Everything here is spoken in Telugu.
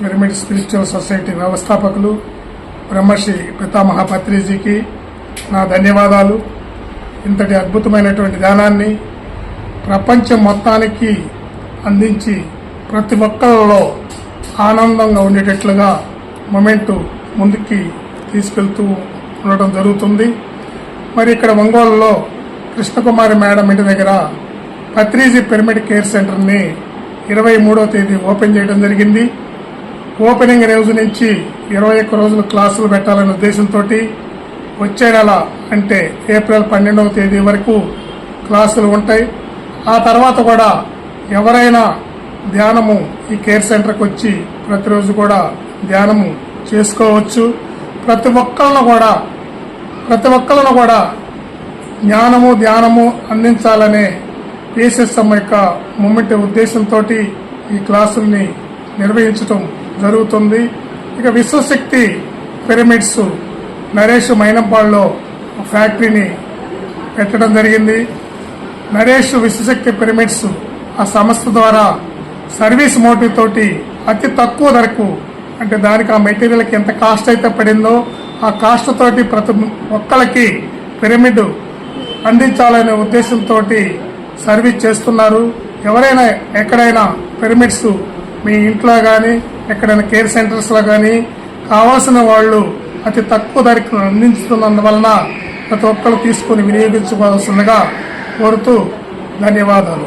పిరమిడ్ స్పిరిచువల్ సొసైటీ వ్యవస్థాపకులు బ్రహ్మశ్రీ పితామహ పత్రిజీకి నా ధన్యవాదాలు. ఇంతటి అద్భుతమైనటువంటి ధ్యానాన్ని ప్రపంచం మొత్తానికి అందించి ప్రతి ఒక్కరిలో ఆనందంగా ఉండేటట్లుగా మొమెంటు ముందుకి తీసుకెళ్తూ ఉండడం జరుగుతుంది. మరి ఇక్కడ ఒంగోలులో కృష్ణకుమారి మేడం ఇంటి దగ్గర పత్రీజీ పిరమిడ్ కేర్ సెంటర్ని ఇరవై మూడో తేదీ ఓపెన్ చేయడం జరిగింది. ఓపెనింగ్ రోజు నుంచి ఇరవై ఒక్క రోజులు క్లాసులు పెట్టాలనే ఉద్దేశంతో వచ్చే నెల అంటే ఏప్రిల్ పన్నెండవ తేదీ వరకు క్లాసులు ఉంటాయి. ఆ తర్వాత కూడా ఎవరైనా ధ్యానము ఈ కేర్ సెంటర్కి వచ్చి ప్రతిరోజు కూడా ధ్యానము చేసుకోవచ్చు. ప్రతి ఒక్కళ్ళను కూడా ప్రతి ఒక్కళ్ళను కూడా జ్ఞానము ధ్యానము అందించాలనే పిఎస్ఎస్ఎం యొక్క మూమెంట్ ఉద్దేశంతో ఈ క్లాసుల్ని నిర్వహించటం జరుగుతుంది. ఇక విశ్వశక్తి పిరమిడ్స్ నరేష్ మైనంపాడులో ఫ్యాక్టరీని పెట్టడం జరిగింది. నరేష్ విశ్వశక్తి పిరమిడ్స్ ఆ సంస్థ ద్వారా సర్వీస్ మోటివ్ తోటి అతి తక్కువ ధరకు అంటే దానికి ఆ మెటీరియల్కి ఎంత కాస్ట్ అయితే పడిందో ఆ కాస్ట్ తోటి ప్రతి ఒక్కళ్ళకి పిరమిడ్ అందించాలనే ఉద్దేశంతో సర్వీస్ చేస్తున్నారు. ఎవరైనా ఎక్కడైనా పిరమిడ్స్ మీ ఇంట్లో కానీ ఎక్కడైనా కేర్ సెంటర్స్లో కానీ కావాల్సిన వాళ్ళు అతి తక్కువ ధరకు అందించుతున్నందువలన ప్రతి ఒక్కరు తీసుకుని వినియోగించుకోవాల్సిందిగా కోరుతూ ధన్యవాదాలు.